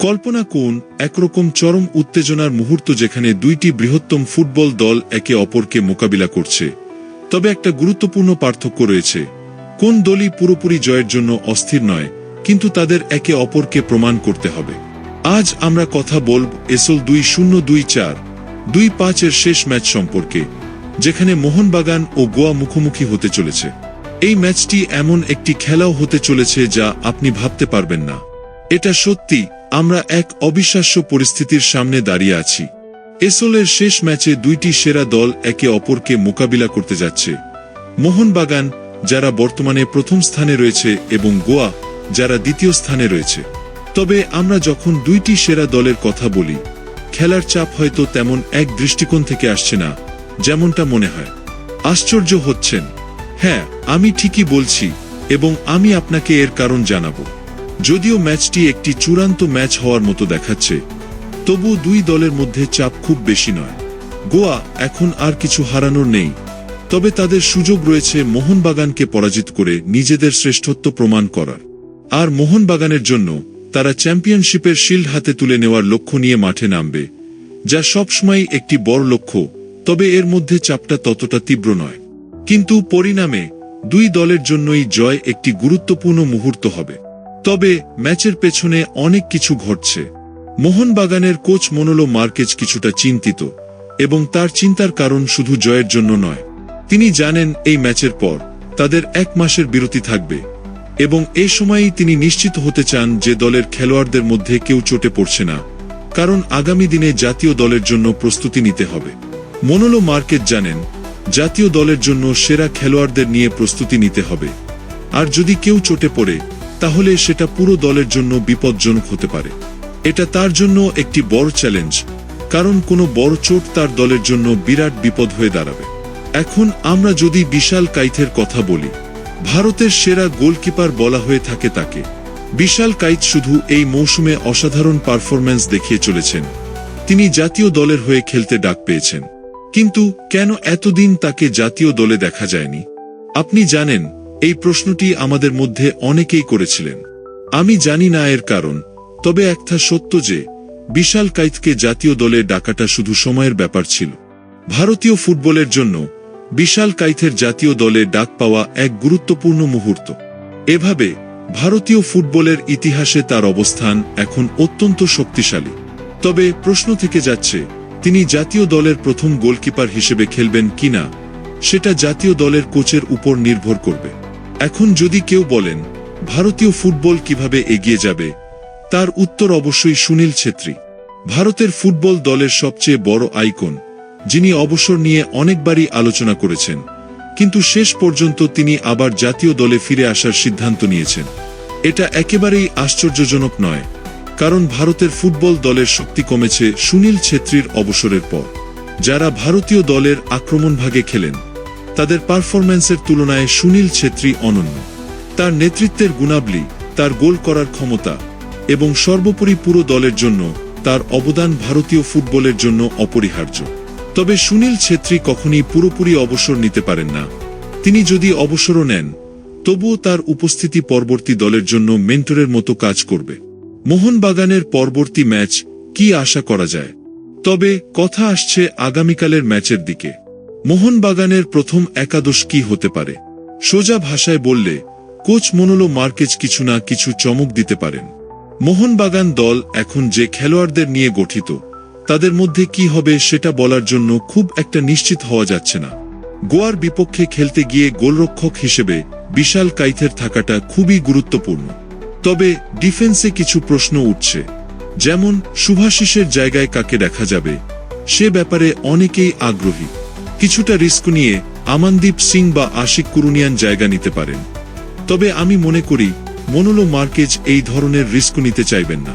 কল্পনা কোন একরকম চরম উত্তেজনার মুহূর্ত যেখানে দুইটি বৃহত্তম ফুটবল দল একে অপরকে মোকাবিলা করছে। তবে একটা গুরুত্বপূর্ণ পার্থক্য রয়েছে। কোন দলই পুরোপুরি জয়ের জন্য অস্থির নয়, কিন্তু তাদের একে অপরকে প্রমাণ করতে হবে। আজ আমরা কথা বলব এসল দুই শূন্য দুই চার, দুই পাঁচের শেষ ম্যাচ সম্পর্কে, যেখানে মোহনবাগান ও গোয়া মুখোমুখি হতে চলেছে। এই ম্যাচটি এমন একটি খেলাও হতে চলেছে যা আপনি ভাবতে পারবেন না। এটা সত্যি আমরা এক অবিশ্বাস্য পরিস্থিতির সামনে দাঁড়িয়ে আছি। এসলের শেষ ম্যাচে দুইটি সেরা দল একে অপরকে মোকাবিলা করতে যাচ্ছে। মোহনবাগান, যারা বর্তমানে প্রথম স্থানে রয়েছে, এবং গোয়া, যারা দ্বিতীয় স্থানে রয়েছে। তবে আমরা যখন দুইটি সেরা দলের কথা বলি, খেলার চাপ হয়তো তেমন এক দৃষ্টিকোণ থেকে আসছে না, যেমনটা মনে হয়। আশ্চর্য হচ্ছেন। হ্যাঁ আমি ঠিকই বলছি, এবং আমি আপনাকে এর কারণ জানাব। যদিও ম্যাচটি একটি চূড়ান্ত ম্যাচ হওয়ার মতো দেখাচ্ছে তবু দুই দলের মধ্যে চাপ খুব বেশি নয়। গোয়া এখন আর কিছু হারানোর নেই, তবে তাদের সুযোগ রয়েছে মোহনবাগানকে পরাজিত করে নিজেদের শ্রেষ্ঠত্ব প্রমাণ করার। আর মোহনবাগানের জন্য তারা চ্যাম্পিয়নশিপের শিল্ড হাতে তুলে নেওয়ার লক্ষ্য নিয়ে মাঠে নামবে, যা সবসময় একটি বড় লক্ষ্য, তবে এর মধ্যে চাপটা ততটা তীব্র নয়। কিন্তু পরিণামে দুই দলের জন্যই জয় একটি গুরুত্বপূর্ণ মুহূর্ত হবে। তবে ম্যাচের পেছনে অনেক কিছু ঘটছে। মোহনবাগানের কোচ মনোলো মার্কেজ কিছুটা চিন্তিত, এবং তার চিন্তার কারণ শুধু জয়ের জন্য নয়। তিনি জানেন এই ম্যাচের পর তাদের এক মাসের বিরতি থাকবে, এবং এই সময়েই তিনি নিশ্চিত হতে চান যে দলের খেলোয়াড়দের মধ্যে কেউ চোটে পড়ছে না, কারণ আগামী দিনে জাতীয় দলের জন্য প্রস্তুতি নিতে হবে। মনোলো মার্কেট জানেন, জাতীয় দলের জন্য সেরা খেলোয়াড়দের নিয়ে প্রস্তুতি নিতে হবে, আর যদি কেউ চটে পড়ে তাহলে সেটা পুরো দলের জন্য বিপজ্জনক হতে পারে। এটা তার জন্য একটি বড় চ্যালেঞ্জ, কারণ কোনো বড় চোট তার দলের জন্য বিরাট বিপদ হয়ে দাঁড়াবে। এখন আমরা যদি বিশাল কাইথের কথা বলি, ভারতের সেরা গোলকিপার বলা হয়ে থাকে তাকে। বিশাল কাইত শুধু এই মৌসুমে অসাধারণ পারফরম্যান্স দেখিয়ে চলেছেন। তিনি জাতীয় দলের হয়ে খেলতে ডাক পেয়েছেন। কিন্তু কেন এতদিন তাকে জাতীয় দলে দেখা যায়নি? আপনি জানেন এই প্রশ্নটি আমাদের মধ্যে অনেকেই করেছিলেন। আমি জানি না এর কারণ, তবে একটা সত্য যে, বিশাল কাইতকে জাতীয় দলে ডাকাটা শুধু সময়ের ব্যাপার ছিল। ভারতীয় ফুটবলের জন্য, বিশাল কাইথের জাতীয় দলে ডাক পাওয়া এক গুরুত্বপূর্ণ মুহূর্ত। এভাবে, ভারতীয় ফুটবলের ইতিহাসে তার অবস্থান এখন অত্যন্ত শক্তিশালী। তবে প্রশ্ন থেকে যাচ্ছে, তিনি জাতীয় দলের প্রথম গোলকিপার হিসেবে খেলবেন কিনা, সেটা জাতীয় দলের কোচের উপর নির্ভর করবে। এখন যদি কেউ বলেন, ভারতীয় ফুটবল কীভাবে এগিয়ে যাবে? তার উত্তর অবশ্যই সুনীল ছেত্রী। ভারতের ফুটবল দলের সবচেয়ে বড় আইকন, যিনি অবসর নিয়ে অনেকবারই আলোচনা করেছেন, কিন্তু শেষ পর্যন্ত তিনি আবার জাতীয় দলে ফিরে আসার সিদ্ধান্ত নিয়েছেন। এটা একেবারেই আশ্চর্যজনক নয়, কারণ ভারতের ফুটবল দলের শক্তি কমেছে সুনীল ছেত্রীর অবসরের পর। যারা ভারতীয় দলের আক্রমণ ভাগে খেলেন তাদের পারফরম্যান্সের তুলনায় সুনীল ছেত্রী অনন্য। তার নেতৃত্বের গুণাবলী, তার গোল করার ক্ষমতা এবং সর্বোপরি পুরো দলের জন্য তার অবদান ভারতীয় ফুটবলের জন্য অপরিহার্য। তবে সুনীল ছেত্রী কখনই পুরোপুরি অবসর নিতে পারেন না। তিনি যদি অবসরও নেন, তবুও তার উপস্থিতি পরবর্তী দলের জন্য মেন্টরের মতো কাজ করবে। মোহনবাগানের পরবর্তী ম্যাচ কি আশা করা যায়? তবে কথা আসছে আগামীকালের ম্যাচের দিকে। মোহনবাগানের প্রথম একাদশ কি হতে পারে? সোজা ভাষায় বললে, কোচ মনোলো মার্কেজ কিছু না কিছু চমক দিতে পারেন। মোহনবাগান দল এখন যে খেলোয়াড়দের নিয়ে গঠিত, তাদের মধ্যে কি হবে সেটা বলার জন্য খুব একটা নিশ্চিত হওয়া যাচ্ছে না। গোয়ার বিপক্ষে খেলতে গিয়ে গোলরক্ষক হিসেবে বিশাল কাইথের থাকাটা খুবই গুরুত্বপূর্ণ। তবে ডিফেন্সে কিছু প্রশ্ন উঠছে, যেমন শুভাশিসের জায়গায় কাকে দেখা যাবে, সে ব্যাপারে অনেকেই আগ্রহী। কিছুটা রিস্ক নিয়ে আমানদীপ সিং বা আশিক কুরুনিয়ান জায়গা নিতে পারেন। তবে আমি মনে করি, মনোলো মার্কেজ এই ধরনের রিস্ক নিতে চাইবেন না।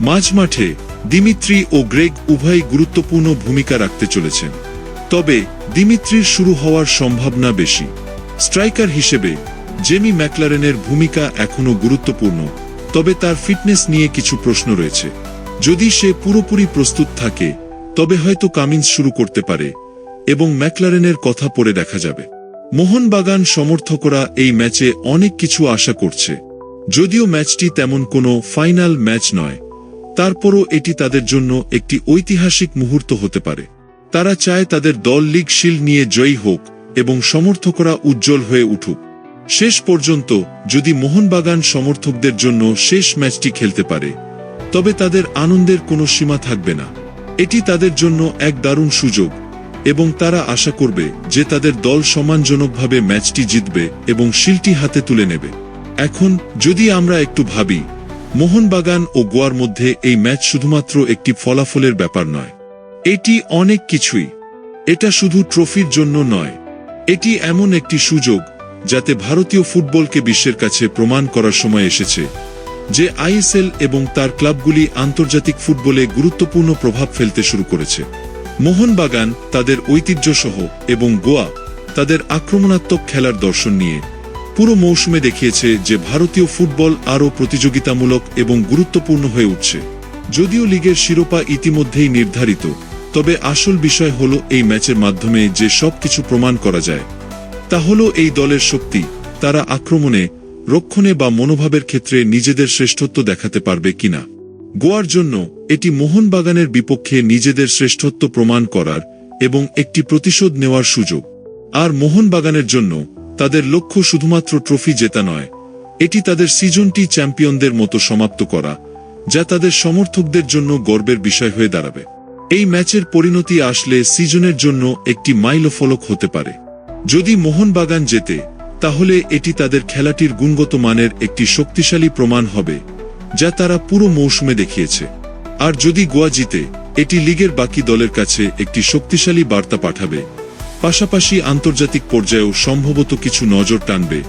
মাঝ মাঠে দিমিত্রি ও গ্রেগ উভয় গুরুত্বপূর্ণ ভূমিকা রাখতে চলেছেন। তবে দিমিত্রির শুরু হওয়ার সম্ভাবনা বেশি। স্ট্রাইকার হিসেবে, জেমি ম্যাকলারেনের ভূমিকা এখনও গুরুত্বপূর্ণ, তবে তার ফিটনেস নিয়ে কিছু প্রশ্ন রয়েছে। যদি সে পুরোপুরি প্রস্তুত থাকে, তবে হয়তো কামিন্স শুরু করতে পারে। এবং ম্যাকলারেনের কথা পড়ে দেখা যাবে। মোহনবাগান সমর্থকরা এই ম্যাচে অনেক কিছু আশা করছে। যদিও ম্যাচটি তেমন কোনো ফাইনাল ম্যাচ নয়, তারপরও এটি তাদের জন্য একটি ঐতিহাসিক মুহূর্ত হতে পারে। তারা চায় তাদের দল লিগ শিল্ড নিয়ে জয়ী হোক এবং সমর্থকরা উজ্জ্বল হয়ে উঠুক। শেষ পর্যন্ত যদি মোহনবাগান সমর্থকদের জন্য শেষ ম্যাচটি খেলতে পারে, তবে তাদের আনন্দের কোনো সীমা থাকবে না। এটি তাদের জন্য এক দারুণ সুযোগ। এবং তারা আশা করবে যে তাদের দল সম্মানজনকভাবে ম্যাচটি জিতবে এবং শিলটি হাতে তুলে নেবে। এখন, যদি আমরা একটু ভাবি, মোহনবাগান ও গোয়ার মধ্যে এই ম্যাচ শুধুমাত্র একটি ফলাফলের ব্যাপার নয়। এটি অনেক কিছুই। এটা শুধু ট্রফির জন্য নয়। এটি এমন একটি সুযোগ যাতে ভারতীয় ফুটবলকে বিশ্বের কাছে প্রমাণ করার সময় এসেছে, যে আইএসএল এবং তার ক্লাবগুলি আন্তর্জাতিক ফুটবলে গুরুত্বপূর্ণ প্রভাব ফেলতে শুরু করেছে। মোহনবাগান তাদের ঐতিহ্যসহ এবং গোয়া তাদের আক্রমণাত্মক খেলার দর্শন নিয়ে। পুরো মৌসুমে দেখিয়েছে যে ভারতীয় ফুটবল আরও প্রতিযোগিতামূলক এবং গুরুত্বপূর্ণ হয়ে উঠছে। যদিও লিগের শিরোপা ইতিমধ্যেই নির্ধারিত, তবে আসল বিষয় হল এই ম্যাচের মাধ্যমে যে সবকিছু প্রমাণ করা যায়। তা হল এই দলের শক্তি, তারা আক্রমণে, রক্ষণে বা মনোভাবের ক্ষেত্রে নিজেদের শ্রেষ্ঠত্ব দেখাতে পারবে কিনা। গোয়ার জন্য এটি মোহনবাগানের বিপক্ষে নিজেদের শ্রেষ্ঠত্ব প্রমাণ করার এবং একটি প্রতিশোধ নেওয়ার সুযোগ। আর মোহনবাগানের জন্য তাদের লক্ষ্য শুধুমাত্র ট্রফি জেতা নয়, এটি তাদের সিজনটি চ্যাম্পিয়নদের মতো সমাপ্ত করা, যা তাদের সমর্থকদের জন্য গর্বের বিষয় হয়ে দাঁড়াবে। এই ম্যাচের পরিণতি আসলে সিজনের জন্য একটি মাইলফলক হতে পারে। যদি মোহনবাগান জেতে, তাহলে এটি তাদের খেলাটির গুণগত মানের একটি শক্তিশালী প্রমাণ হবে যা তারা পুরো মৌসুমে দেখিয়েছে। আর যদি গোয়া জিতে, এটি লিগের বাকি দলের কাছে একটি শক্তিশালী বার্তা পাঠাবে। পাশাপাশি আন্তর্জাতিক পর্যায়েও সম্ভবত কিছু নজর টানবে,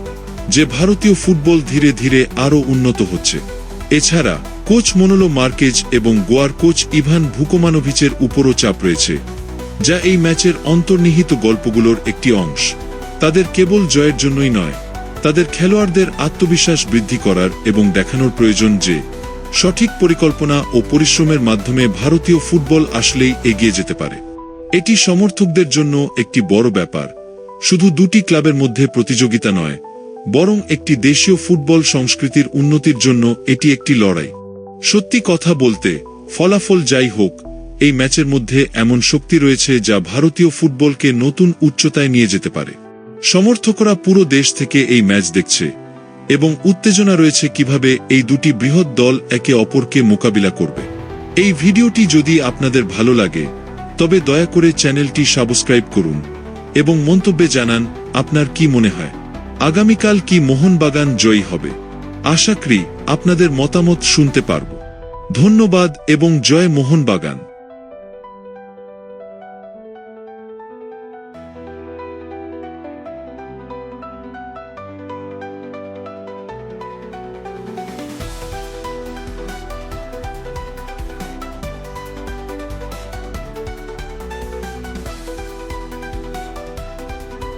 যে ভারতীয় ফুটবল ধীরে ধীরে আরও উন্নত হচ্ছে। এছাড়া, কোচ মনোলো মার্কেজ এবং গোয়ার কোচ ইভান ভুকোমানোভিচের উপরও চাপ রয়েছে, যা এই ম্যাচের অন্তর্নিহিত গল্পগুলোর একটি অংশ। তাদের কেবল জয়ের জন্যই নয় তাদের খেলোয়াড়দের আত্মবিশ্বাস বৃদ্ধি করার এবং দেখানোর প্রয়োজন যে, সঠিক পরিকল্পনা ও পরিশ্রমের মাধ্যমে ভারতীয় ফুটবল আসলেই এগিয়ে যেতে পারে। এটি সমর্থকদের জন্য একটি বড় ব্যাপার। শুধু দুটি ক্লাবের মধ্যে প্রতিযোগিতা নয়, বরং একটি দেশীয় ফুটবল সংস্কৃতির উন্নতির জন্য এটি একটি লড়াই। সত্যি কথা বলতে, ফলাফল যাই হোক, এই ম্যাচের মধ্যে এমন শক্তি রয়েছে যা ভারতীয় ফুটবলকে নতুন উচ্চতায় নিয়ে যেতে পারে। সমর্থকরা পুরো দেশ থেকে এই ম্যাচ দেখছে এবং উত্তেজনা রয়েছে কীভাবে এই দুটি বৃহৎ দল একে অপরকে মোকাবিলা করবে। এই ভিডিওটি যদি আপনাদের ভালো লাগে, তবে দয়া করে চ্যানেলটি সাবস্ক্রাইব করুন এবং মন্তব্যে জানান আপনার কি মনে হয়। আগামীকাল কি মোহনবাগান জয়ী হবে? আশা করি আপনাদের মতামত শুনতে পারব। ধন্যবাদ এবং জয় মোহনবাগান।